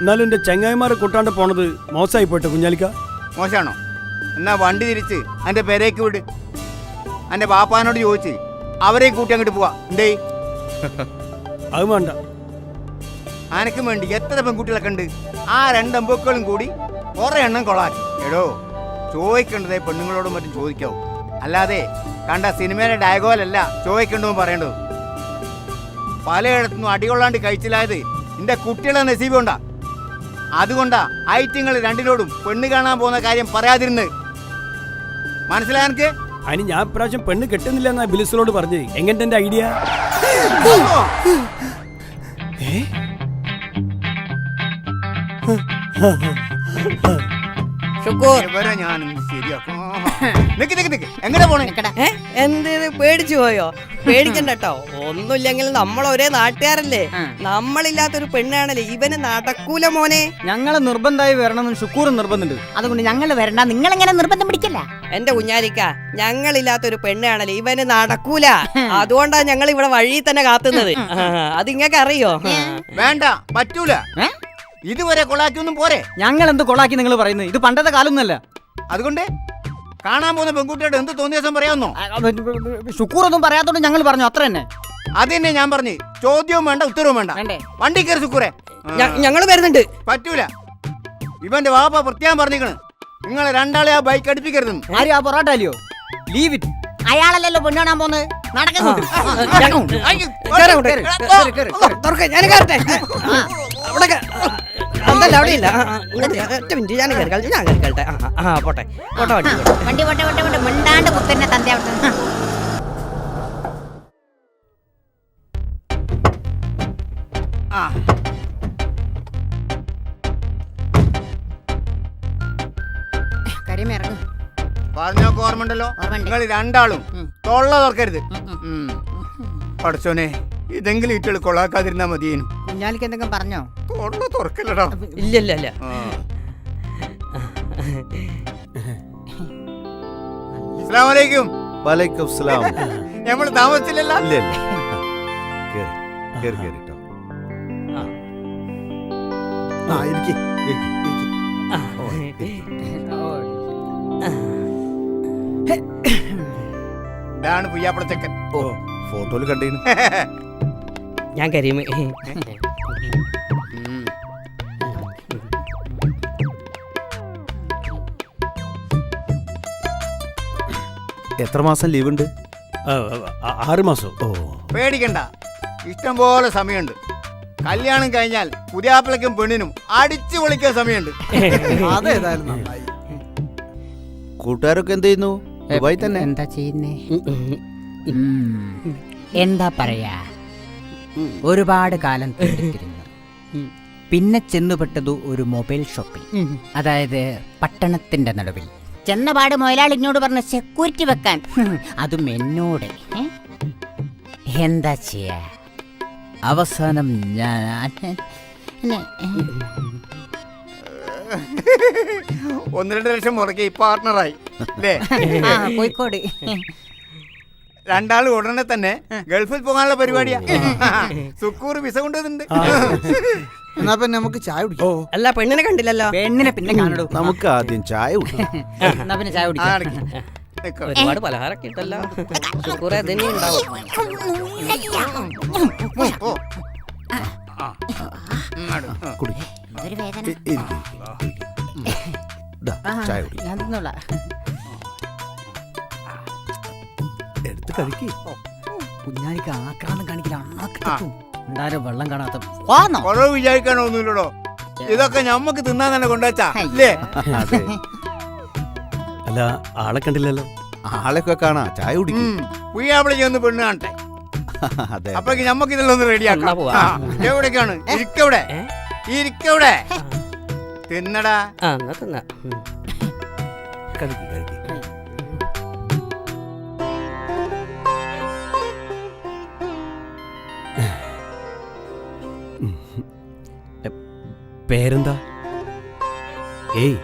എന്നാലും എന്റെ ചങ്ങായിമാരെ കൂട്ടാണ്ട് പോണത് മോശമായി പോട്ടെ കുഞ്ഞാലിക്ക. മോശമാണോ എന്നാ വണ്ടി തിരിച്ച് അന്റെ പേരേക്ക് വിട്. എന്റെ ബാപ്പാനോട് ചോദിച്ച് അവരെയും കൂട്ടി അങ്ങോട്ട് പോവാ. എന്തേ? അത് വേണ്ട. ആനക്കും വേണ്ടി എത്ര പെൺകുട്ടികളൊക്കെ ഉണ്ട്? ആ രണ്ടമ്പുക്കളും കൂടി കുറെ എണ്ണം കൊളാക്കി. എടോ ചോദിക്കേണ്ടതേ പെണ്ണുങ്ങളോടും മറ്റും ചോദിക്കാവൂ. അല്ലാതെ കണ്ട സിനിമയിലെ ഡയഗോലല്ല ചോദിക്കേണ്ടതും പറയേണ്ടതും. പലയിടത്തുനിന്നും അടികൊള്ളാണ്ട് കഴിച്ചില്ലായത് എന്റെ കുട്ടികളെ നസീബുണ്ടാ അതുകൊണ്ടാ ഐറ്റിങ്ങൾ രണ്ടിനോടും പെണ്ണ് കാണാൻ പോകുന്ന കാര്യം പറയാതിരുന്ന് മനസ്സിലായ അനി അതിന് ഞാൻ ഇപ്രാവശ്യം പെണ്ണ് കെട്ടുന്നില്ല എന്നാ ബിലിസിനോട് പറഞ്ഞത്. എങ്ങനെ എന്റെ ഐഡിയ? ഷുക്കൂർ ഇവരെ ഞാൻ ശരിയാക്കും. ആഹാ. നിക്ക് നിക്ക് നിക്ക്. എങ്ങനെ പോണേ? ഏ? എന്ത് ഇത് പേടിച്ചു പോയോ? പേടിക്കണ്ട കേട്ടോ ഒന്നുമില്ലെങ്കിൽ നമ്മൾ ഒരേ നാട്ടുകാരല്ലേ? നമ്മളില്ലാത്തൊരു പെണ്ണാണല്ലേ? ഇവന് നടക്കൂല മോനെ. ഞങ്ങളെ നിർബന്ധമായി വരണമെന്ന് ഷുക്കൂർ നിർബന്ധമുണ്ട്. അതുകൊണ്ട് ഞങ്ങൾ വരണ്ട. നിങ്ങൾ എങ്ങനെ നിർബന്ധം പിടിക്കല്ല? എന്റെ കുഞ്ഞാലിക്ക ഞങ്ങളില്ലാത്തൊരു പെണ്ണാണല്ലേ? ഇവന് നടക്കൂല. അതുകൊണ്ടാ ഞങ്ങൾ ഇവിടെ വഴിയിൽ തന്നെ കാത്തുന്നത്. ആ, അത് ഇങ്ങക്ക് അറിയോ? വേണ്ട പറ്റൂല. ഏ? ഇതുവരെ കൊളാക്കിയൊന്നും പോരെ? ഞങ്ങൾ എന്ത് കൊളാക്കി നിങ്ങൾ പറയുന്നത്? ഇത് പണ്ടത്തെ കാലമൊന്നുമല്ല അതുകൊണ്ട് കാണാൻ പോകുന്ന പെൺകുട്ടിയോട് എന്ത് തോന്നിയ ദിവസം പറയാമെന്നോ ഷുക്കൂർ ഒന്നും പറയാത്തോണ്ട് ഞങ്ങൾ പറഞ്ഞു അത്ര തന്നെ. അത് തന്നെ ഞാൻ പറഞ്ഞു ചോദ്യവും വേണ്ട ഉത്തരവും വേണ്ട. വേണ്ടേ? വണ്ടി കയറി ശുക്കൂറെ. ഞങ്ങൾ വരുന്നുണ്ട്. പറ്റൂല. ഇവന്റെ വാപ്പ പ്രത്യേകം പറഞ്ഞിരിക്കണ്. നിങ്ങളെ രണ്ടാളെ ആ ബൈക്ക് അടുപ്പിക്കരുതെന്ന്. ആര് ആ പൊറോട്ട അല്ലയോ? ലീവ് ഇറ്റ് അയാളല്ലല്ലോ പെണ്ണാണാൻ പോന്ന്. നടക്കുന്നു ആ, അവിടെ കേ- ആ, അവിടെ ഇല്ല. ഞാൻ- ഒറ്റ മിനിറ്റ് ഞാൻ കയറി കളിച്ചു ഞാൻ കയറി കളിട്ടെ ആ പോട്ടെ. പോട്ടെ വണ്ടി പോട്ടെ. വണ്ടി പോട്ടെ പോട്ടെ പോട്ടെ. മിണ്ടാണ്ട് കുത്തന്നെ തന്റെ അവിടെ ആ. കരിമ ഇറങ്ങും. പറഞ്ഞോക്ക് ഓർമ്മണ്ടല്ലോ നിങ്ങൾ രണ്ടാളും. തൊള്ള തുറക്കരുത്. പഠിച്ചോനെ ഇതെങ്കിലും ഇറ്റൾ കൊള്ളാക്കാതിരുന്നാ മതിയേനു. കുഞ്ഞാലിക്ക് എന്തെങ്കിലും പറഞ്ഞോ? തുറക്കല്ലടാ. ഇല്ല ഇല്ല ഇല്ല ആ. അസ്സലാമു അലൈക്കും വലൈക്കും സ്ലാം നമ്മൾ താമസിച്ചില്ലല്ലോ? ഇല്ല ഇല്ല. കേറി ആ. ഇരിക്ക് ഇരിക്ക്, ഇരിക്ക്. ഓ, ഇരിക്ക്. ഇതാണ് പുയ്യാപ്പളച്ചക്കൻ. ഓ ഫോട്ടോയിൽ കണ്ടീന്. ഞാൻ കരീമ് എത്ര മാസം ലീവ് ഉണ്ട് ആറ് മാസം. ഓ. പേടിക്കണ്ട. ഇഷ്ടം പോലെ സമയമുണ്ട്. കല്യാണം കഴിഞ്ഞാൽ പുതിയാപ്പിളക്കും പെണ്ണിനും അടിച്ചു പൊളിക്കാൻ സമയമുണ്ട്. അതേതായാലും നന്നായി. കൂട്ടുകാരൊക്കെ എന്ത് ചെയ്യുന്നു? ദുബായി തന്നെ. എന്താ ചെയ്യുന്നേ? എന്താ പറയാ? ഒരുപാട് കാലം തേടിത്തിരിഞ്ഞു പിന്നെ ചെന്നുപെട്ടതു ഒരു മൊബൈൽ ഷോപ്പിൽ. അതായത് പട്ടണത്തിന്റെ നടുവിൽ. ചെന്നപാട് മുതലാളി ഇങ്ങോട് പറഞ്ഞ സെക്യൂരിറ്റി വെക്കാൻ. അതും എന്നോട്? എന്താ ചെയ്യാ? അവസാനം ഞാൻ ഒന്ന് രണ്ട് ലക്ഷം മുടക്കി പാർട്ണറായി. അല്ലേ കോഴിക്കോട്. രണ്ടാളും ഉടനെ തന്നെ ഗൾഫിൽ പോകാനുള്ള പരിപാടിയാ. സുക്കൂർ വിസ കൊണ്ടുവന്നിട്ടുണ്ട്. എന്നാ പിന്നെ നമുക്ക് ചായ കുടിക്കാം. അല്ല പെണ്ണിനെ കണ്ടില്ലല്ലോ. പെണ്ണിനെ പിന്നെ കാണടൂ നമുക്ക് ആദ്യം ചായ കുടിക്കാം. എന്നാ പിന്നെ ചായ കുടിക്കാം. ഒരുപാട് പലഹാരൊക്കെ ഇട്ടല്ലോ. കുറെ തന്നെ ഉണ്ടാവും. ചായ എടുത്ത് കഴിക്ക് കുഞ്ഞാലിക്ക് ആക്രാന്തം കാണിക്കില്ല. ഉണ്ടാരും വെള്ളം കാണാത്ത വാന്നോ? കുറവ് വിചാരിക്കാനോ ഒന്നുമില്ലടോ ഇതൊക്കെ ഞമ്മക്ക് തിന്നാൻ തന്നെ കൊണ്ടുവച്ചാ അല്ലേ ആളെ കണ്ടില്ലല്ലോ? ആളെയൊക്കെ കാണാ ചായ കുടിക്കും. ചെന്ന് പെണ്ണ് കാണട്ടെ. അതെ അപ്പൊ ഞമ്മക്ക് ഇതെല്ലാം ഒന്ന് റെഡിയാക്കാം എവിടേക്കാണ്? ഇരിക്കവിടെ? ഇരിക്കവിടെ. തിന്നടാ. ആ എന്നാ തിന്നാ. കഴിക്ക് പേരെന്താ? ഏയ്.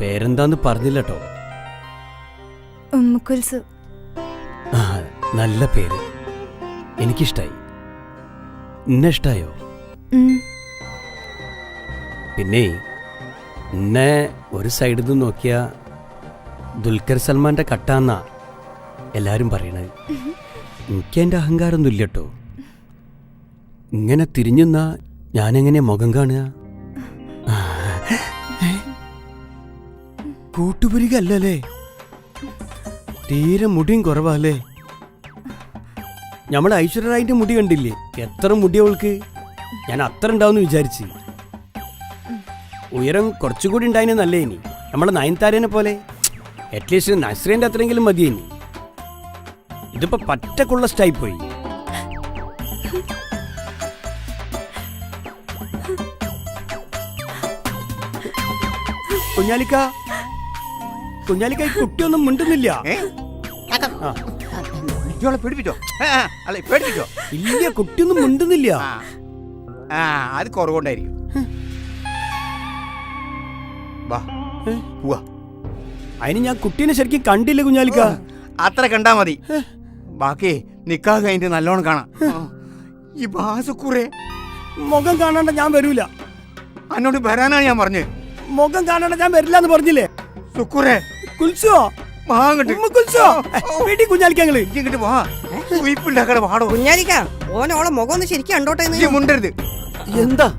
പേരെന്താന്ന് പറഞ്ഞില്ലട്ടോ. ഉമ്മുക്കുൽസു ആ നല്ല പേര്. എനിക്കിഷ്ടായി. എന്നെ ഇഷ്ടായോ? പിന്നെ എന്നെ ഒരു സൈഡിൽ നിന്ന് നോക്കിയ ദുൽഖർ സൽമാന്റെ കട്ടാന്ന എല്ലാരും പറയണത് എനിക്ക് എന്റെ അഹങ്കാരമൊന്നും ഇല്ല കേട്ടോ ഇങ്ങനെ തിരിഞ്ഞുന്നാ ഞാനെങ്ങനെ മുഖം കാണുക? കൂട്ടുപുരികല്ലേ തീരെ മുടിയും കുറവല്ലേ? നമ്മൾ ഐശ്വര്യറായിന്റെ മുടി കണ്ടില്ലേ? എത്ര മുടി അവൾക്ക് ഞാൻ അത്ര ഉണ്ടാവുമെന്ന് വിചാരിച്ച്. ഉയരം കുറച്ചുകൂടി ഉണ്ടായിന് നല്ലേ ഇനി നമ്മളെ നയൻതാരേനെ പോലെ. അറ്റ്ലീസ്റ്റ് നസ്രീന്റെ അത്രയെങ്കിലും മതി ഇനി ഇതിപ്പോ പറ്റക്കുള്ള സ്റ്റൈൽ പോയി. കുഞ്ഞാലിക്ക. കുഞ്ഞാലിക്ക ഈ കുട്ടിയൊന്നും മിണ്ടുന്നില്ല. ഇയാളെ പേടിപ്പിച്ചോ? അല്ല പേടിപ്പിച്ചോ? ഇല്ല കുട്ടിയൊന്നും മിണ്ടുന്നില്ല. ആ. അത് കുറവുകൊണ്ടായിരിക്കും. വാ? പോവാ. അതിന് ഞാൻ കുട്ടീനെ ശരിക്കും കണ്ടില്ല കുഞ്ഞാലിക്ക. അത്ര കണ്ടാ മതി. ബാക്കി നിക്കാ കഴിഞ്ഞിട്ട് നല്ലോണം കാണാം. ഈ ബാസുക്കുറെ മുഖം കാണാണ്ട ഞാൻ വരൂല. എന്നോട് വരാനാണ് ഞാൻ പറഞ്ഞത്. മുഖം കാണണ ഞാൻ വരില്ല എന്ന് പറഞ്ഞില്ലേ? സുക്കുറെ. കുൽസോ? ഓളെ മുഖം ശരിക്കും കണ്ടോട്ടെ. മുണ്ടരുത്. എന്താ?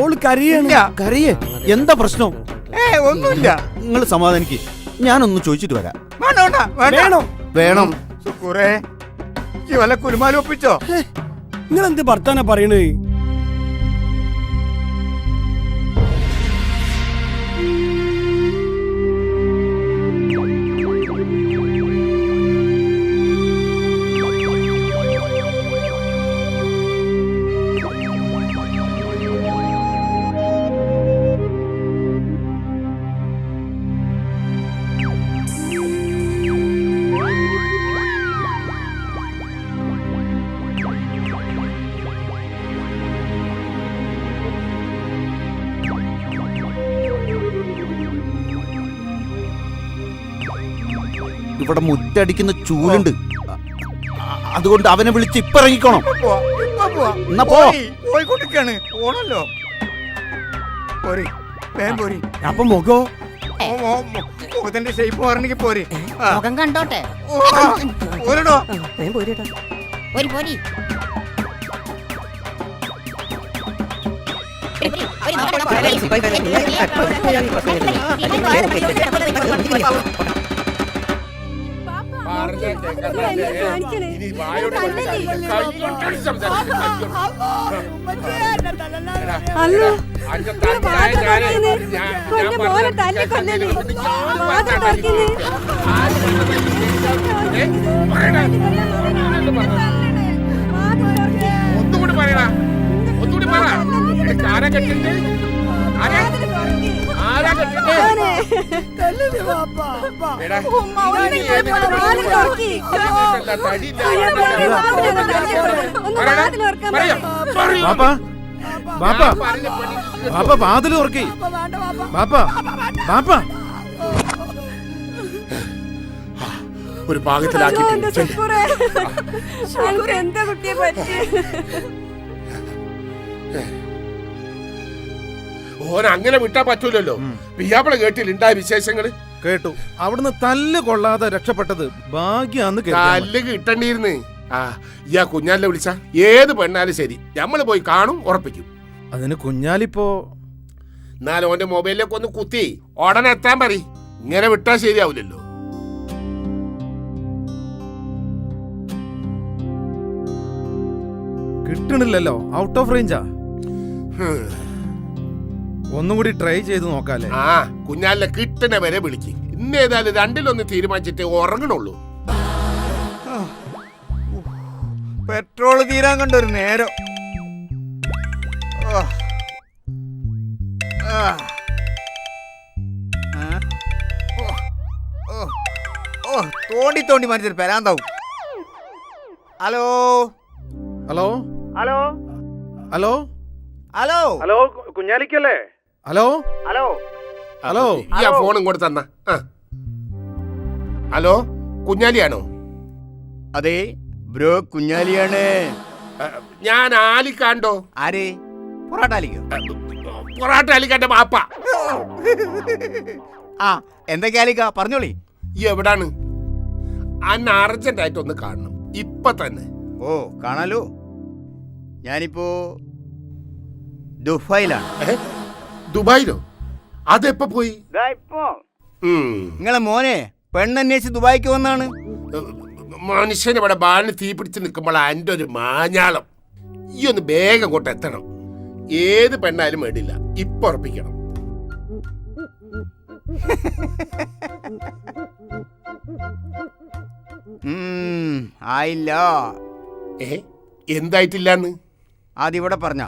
ഓൾ കരയാണ്. ഇല്ല. കരയേ? എന്താ പ്രശ്നം? ഏ ഒന്നുമില്ല. നിങ്ങൾ സമാധാനിക്ക്. ഞാനൊന്ന് ചോദിച്ചിട്ട് വരാം. വേണോ. വേണം. വല്ല കുരുമാലും ഒപ്പിച്ചോ? നിങ്ങൾ എന്ത് ഭർത്താനാ പറയണേ? ഇവിടെ മുറ്റടിക്കുന്ന ചൂലുണ്ട്. അതുകൊണ്ട് അവനെ വിളിച്ച് ഇപ്പൊ ഇറങ്ങിക്കോണം. എന്നാ പോ. പോയി, പോയിക്കൊണ്ടിരിക്കാണ്. പോണല്ലോ. പോരി വേഗം പോരി. അപ്പൊ മുഖോ? ഓ, ഓ, മുഖത്തിന്റെ ഷേപ്പ് മാറണമെങ്കിൽ പോരി. ആ. മുഖം കണ്ടോട്ടെ? ഓ, ആ, വേഗം പോരൂട്ടോ. പോരി പോരി. ബൈ, ബൈ, ഒന്നുകൂടി പറയണ ഒന്നുകൂടി പറ ചാര കെട്ടിട്ട് ആരാ ബാപ്പാ ബാപ്പാ. ബാപ്പ വാതിൽ ബാപ്പ ബാപ്പ ഒരു പാകത്തിലാക്കി എന്താ കുട്ടിയെ പറ്റി ഓൻ അങ്ങനെ വിട്ടാ പറ്റൂലല്ലോ. പിയാപ്പിള കേട്ടില്ലുണ്ടായ വിശേഷങ്ങൾ? കേട്ടു. അവിടുന്ന് തല്ല് കൊള്ളാതെ രക്ഷപ്പെട്ടത് ഭാഗ്യാന്ന് തല്ല് മതി. കിട്ടണ്ടിരുന്ന് ആ ഇയാ കുഞ്ഞാലിനെ വിളിച്ച. ഏത് പെണ്ണാലും ശരി. നമ്മൾ പോയി കാണും ഉറപ്പിക്കും. അതിന് കുഞ്ഞാലിപ്പോ? എന്നാലും ഓന്റെ മൊബൈലിലേക്ക് ഒന്ന് കുത്തി. ഉടനെ എത്താൻ പറ. ഇങ്ങനെ വിട്ടാ ശരിയാവില്ലല്ലോ കിട്ടണില്ലല്ലോ. ഔട്ട് ഓഫ് റേഞ്ചാ. ഒന്നും കൂടി ട്രൈ ചെയ്ത് നോക്കാല്ലേ? ആ കുഞ്ഞാലിനെ കിട്ടണ വരെ വിളിക്ക്. ഇന്ന് ഏതായാലും രണ്ടിലൊന്ന് തീരുമാനിച്ചിട്ട് ഉറങ്ങണുള്ളൂ. പെട്രോൾ തീരാൻ കണ്ട ഒരു നേരം തോണ്ടി തോണ്ടി മനുഷ്യർ പെരാന്താവും. Hello? Hello? Hello? Hello? Hello? Hello കുഞ്ഞാലിക്കല്ലേ? Hello? Hello? Hello? ഈ ആ ഫോൺ ഇങ്ങോട്ട് തന്ന. ഹലോ? കുഞ്ഞാലിയാണോ? അതെ ബ്രോ കുഞ്ഞാലിയാണ്. ആ, ഞാൻ ആലിക്കാണ്ടോ? ആരേ? പൊറാട്ട അലിക്കാന്റെ മാപ്പ ആ എന്തൊക്കെ ആലിക്ക? പറഞ്ഞോളി. ഈ എവിടാണ്? അന്ന് അർജന്റ് ആയിട്ട് ഒന്ന് കാണണം. ഇപ്പൊ തന്നെ. ഓ കാണാലോ. ഞാനിപ്പോ ദുബായിലാണ്? ദുബായിലോ? അതെപ്പോ പോയി. നിങ്ങളെ മോനെ പെണ്ണന്വേഷിച്ച് ദുബായിക്ക് വന്നാണ്? മനുഷ്യൻ ഇവിടെ ബാലിന് തീ പിടിച്ച് നിൽക്കുമ്പോൾ എന്റെ ഒരു മാഞ്ഞാളം. ഈ ഒന്ന് വേഗം കൊണ്ട് എത്തണം. ഏത് പെണ്ണായാലും വേണ്ടില്ല ഇപ്പൊ ഉറപ്പിക്കണം. ആയില്ല. ഏ? എന്തായിട്ടില്ലാന്ന്? ആദ്യം ഇവിടെ പറഞ്ഞ.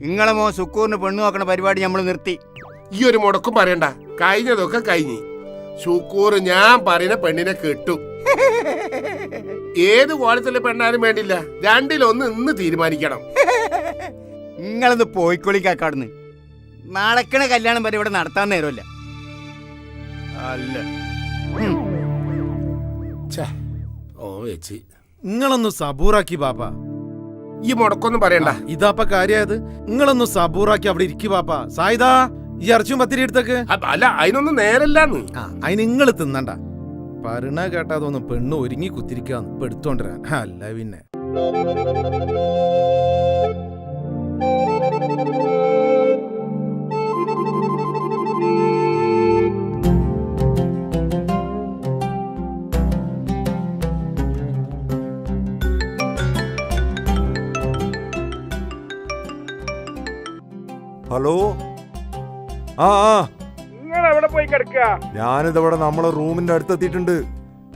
നിങ്ങളെ മോ സുക്കൂറിന് പെണ്ണു നോക്കണ പരിപാടി നമ്മൾ നിർത്തി. ഈ ഒരു മുടക്കും പറയണ്ട. കഴിഞ്ഞതൊക്കെ കഴിഞ്ഞു. സുക്കൂർ ഞാൻ പറയുന്ന പെണ്ണിനെ കെട്ടു. ഏത് കോളത്തിലെ പെണ്ണാലും വേണ്ടില്ല. രണ്ടിലൊന്ന് ഇന്ന് തീരുമാനിക്കണം. നിങ്ങളൊന്ന് പോയിക്കൊള്ളിക്കാക്കാടുന്ന് നടക്കണ കല്യാണം വരെ ഇവിടെ നടത്താൻ നേരമല്ല. അല്ല. ഓ വെച്ച്. നിങ്ങളൊന്ന് സബൂറാക്കി ബാപ്പ. ഈ മുടക്കൊന്നും പറയണ്ട. ഇതാപ്പ കാര്യായത്. നിങ്ങളൊന്ന് സബൂറാക്കി അവിടെ ഇരിക്കു പാപ്പ. സായിദാ ഈ ഇറച്ചും പത്തിരി എടുത്തേക്ക്. അല്ല അതിനൊന്നും നേരല്ലാന്ന്. ആ അതിന് നിങ്ങൾ തിന്നണ്ട. പറിണ കേട്ടാ തോന്നും പെണ്ണ് ഒരുങ്ങി കുത്തിരിക്കാന്ന് ഇപ്പൊ എടുത്തോണ്ടിരാൻ അല്ല പിന്നെ. ഹലോ? ആ ആ. നിങ്ങൾ എവിടെ പോയി കിടക്കുക? ഞാനിതവിടെ നമ്മളെ റൂമിന്റെ അടുത്തെത്തിയിട്ടുണ്ട്.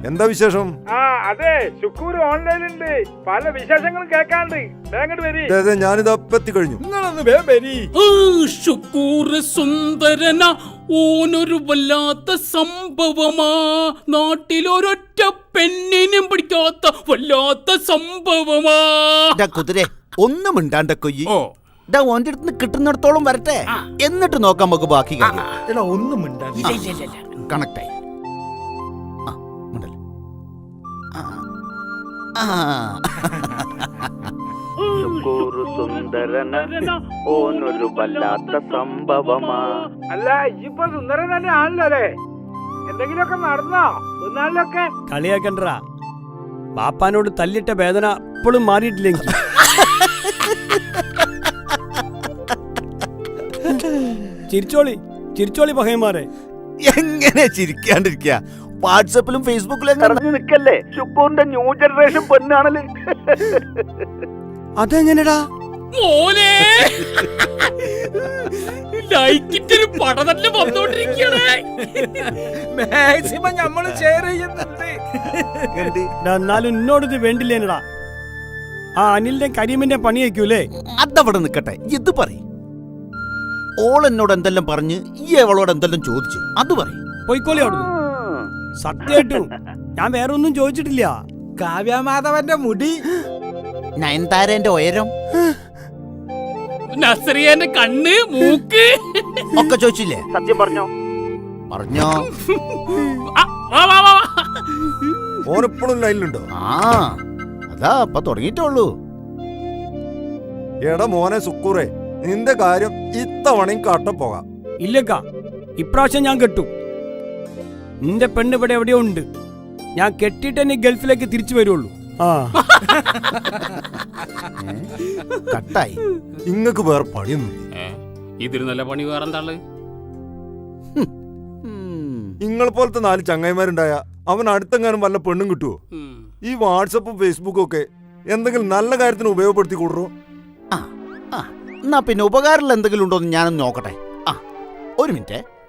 എന്താ വിശേഷം? ആ അതെ ശുക്കൂർ ഓൺലൈനിലുണ്ട്. പല വിശേഷങ്ങളും കേൾക്കാണ്ട് വേങ്ങോട്ട് വരി. അതെ ഞാനിത് എത്തി കഴിഞ്ഞു ഷുക്കൂറ് സുന്ദരന ഓനൊരു വല്ലാത്ത സംഭവമാ. നാട്ടിലൊരൊറ്റ പെണ്ണിനും പിടിക്കാത്ത വല്ലാത്ത സംഭവമാ. കുതിരെ ഒന്നും ഉണ്ടാണ്ട കൊയ്യി. ഓന്റെ അടുത്ത് കിട്ടുന്നിടത്തോളം വരട്ടെ. എന്നിട്ട് നോക്കാം നമുക്ക് ബാക്കി കാര്യം. ഒന്നും കണക്റ്റായി. ഓനൊരു വല്ലാത്ത സംഭവമാ. അല്ല ഇപ്പൊ സുന്ദരൻ തന്നെ ആണല്ലോ അല്ലേ? എന്തെങ്കിലുമൊക്കെ നടന്നോ? ഒന്നാളിലൊക്കെ? കളിയാക്കണ്ടറാ ബാപ്പാനോട് തല്ലിട്ട വേദന ഇപ്പോഴും മാറിയിട്ടില്ലെങ്കിൽ ചിരിച്ചോളി ചിരിച്ചോളി പഹയന്മാരെ എങ്ങനെ ചിരിക്കാണ്ടിരിക്കുക വാട്സപ്പിലും ഫേസ്ബുക്കിലും എങ്ങനെ നിൽക്കല്ലേ ശുക്കൂറിന്റെ ന്യൂ ജനറേഷൻ പെണ്ണാണല്ലേ അതെങ്ങനെടാ? മോനെ! വന്നോണ്ടിരിക്കണേ മാക്സിമം നമ്മൾ ഷെയർ ചെയ്യുന്നുണ്ട്. എന്നാലും ഇന്നോട് ഇത് വേണ്ടില്ലേനടാ. ആ അനിലിന്റെ കരീമിന്റെ പണി വയ്ക്കൂലേ അതവിടെ നിക്കട്ടെ. ഇത് പറയും. ഓൾ എന്നോട് എന്തെല്ലാം പറഞ്ഞ് ഈ അവളോട് എന്തെല്ലാം ചോദിച്ചു? അത് പറയും. പോയിക്കോളി അവിടുന്ന്. സത്യമായിട്ടും ഞാൻ വേറെ ഒന്നും ചോദിച്ചിട്ടില്ല കാവ്യമാധവന്റെ മുടി. നയൻതാരന്റെ ഉയരം. നസറിയന്റെ കണ്ണ് മൂക്ക്. ഒക്കെ ചോദിച്ചില്ലേ? സത്യം പറഞ്ഞോ? പറഞ്ഞോ. ഓനിപ്പോഴും ലൈനിലുണ്ടോ ആ അതാ അപ്പൊ തുടങ്ങിയിട്ടുള്ളൂ എടാ മോനെ സുക്കൂറെ നിന്റെ കാര്യം ഇത്തവണയും കട്ടപ്പോകാം ഇല്ലക്ക ഇപ്രാവശ്യം ഞാൻ കെട്ടു. നിന്റെ പെണ്ണ് ഇവിടെ എവിടെയോ ഉണ്ട്. ഞാൻ കെട്ടിട്ട് തന്നെ ഗൾഫിലേക്ക് തിരിച്ചു വരുള്ളൂ. ആ. കട്ടായി. ഇങ്ങക്ക് വേറെ പണിയൊന്നും ഇതിന് നല്ല പണി വേറെന്താൾ? നിങ്ങളെ ഇങ്ങളെ പോലത്തെ നാല് ചങ്ങായിമാരുണ്ടായ അവൻ അടുത്തെങ്ങാനും വല്ല പെണ്ണും കിട്ടുവോ? ഈ വാട്സപ്പും ഫേസ്ബുക്കും ഒക്കെ എന്തെങ്കിലും നല്ല കാര്യത്തിന് ഉപയോഗപ്പെടുത്തി കൂടുറോ ആ ആ. എന്നാ പിന്നെ ഉപകാരമുള്ള എന്തെങ്കിലും ഉണ്ടോ എന്ന് ഞാനൊന്ന് നോക്കട്ടെ. ആ ഒരു മിനിറ്റ്.